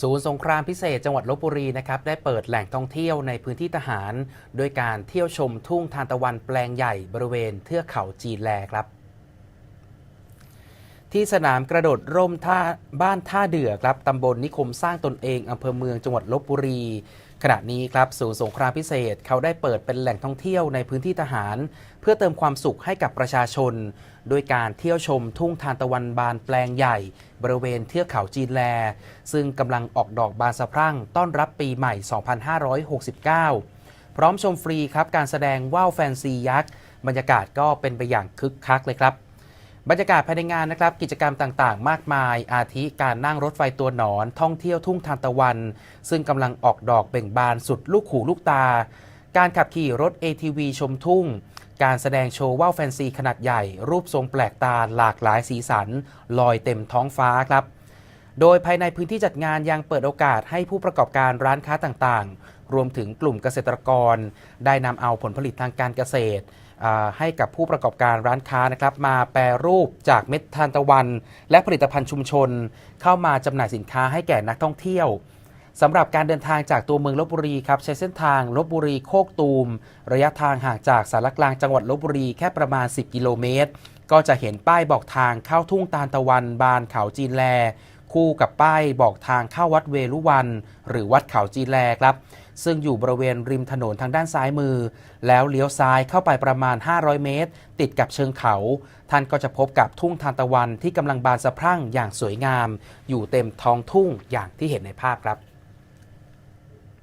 ศูนย์สงครามพิเศษจังหวัดลบบุรีนะครับได้เปิดแหล่งท่องเที่ยวในพื้นที่ทหาร โดยการเที่ยวชมทุ่งทานตะวันแปลงใหญ่บริเวณเทือกเขาจีนแลครับ ที่สนามกระโดดร่มท่าบ้านท่าเดือครับตำบลนิคมสร้างตนเองอำเภอเมืองจังหวัดลบบุรี ขณะนี้ครับศูนย์สงครามพิเศษเขาได้เปิดเป็นแหล่งท่องเที่ยวในพื้นที่ทหาร เพื่อเติมความสุขให้กับประชาชน โดยการเที่ยวชมทุ่งทานตะวันบานแปลงใหญ่ บริเวณเทือกเขาจีนแล ซึ่งกำลังออกดอกบานสะพรั่งต้อนรับปีใหม่ 2569 พร้อมชมฟรีครับการแสดงว่าวแฟนซียักษ์บรรยากาศก็เป็นไปอย่างคึกคักเลยครับ บรรยากาศภายในงานนะครับกิจกรรมต่างๆ มากมาย อาทิการนั่งรถไฟตัวหนอน ท่องเที่ยวทุ่งทานตะวัน ซึ่งกำลังออกดอกเบ่งบานสุดลูกหูลูกตา การขับขี่รถ ATV ชมทุ่ง การแสดงโชว์ว่าวแฟนซีขนาดใหญ่ รูปทรงแปลกตาหลากหลายสีสัน ลอยเต็มท้องฟ้าครับ โดยภายในพื้นที่จัดงานยังเปิดโอกาสให้ผู้ประกอบการร้านค้าต่างๆ รวมถึงกลุ่มเกษตรกร ได้นำเอาผลผลิตทางการเกษตร ให้กับผู้ประกอบการร้านค้านะครับ มาแปรรูปจากเม็ดทานตะวัน และผลิตภัณฑ์ชุมชน เข้ามาจำหน่ายสินค้าให้แก่นักท่องเที่ยวสำหรับการเดินทางจากตัวเมืองลบบุรีครับใช้เส้นทางลบบุรีโคกตูม ระยะทางห่างจากสารกลางจังหวัดลบบุรีแค่ประมาณ 10 กิโลเมตร ก็จะเห็นป้ายบอกทางเข้าทุ่งตาลตะวันบานเขาจีนแล คู่กับป้ายบอกทางเข้าวัดเวลุวัน หรือวัดเขาจีนแลครับ ซึ่งอยู่บริเวณริมถนนทางด้านซ้ายมือ แล้วเลี้ยวซ้ายเข้าไปประมาณ 500 เมตร ติดกับเชิงเขา ท่านก็จะพบกับทุ่งทานตะวันที่กำลังบานสะพรั่งอย่างสวยงาม อยู่เต็มท้องทุ่งอย่างที่เห็นในภาพครับ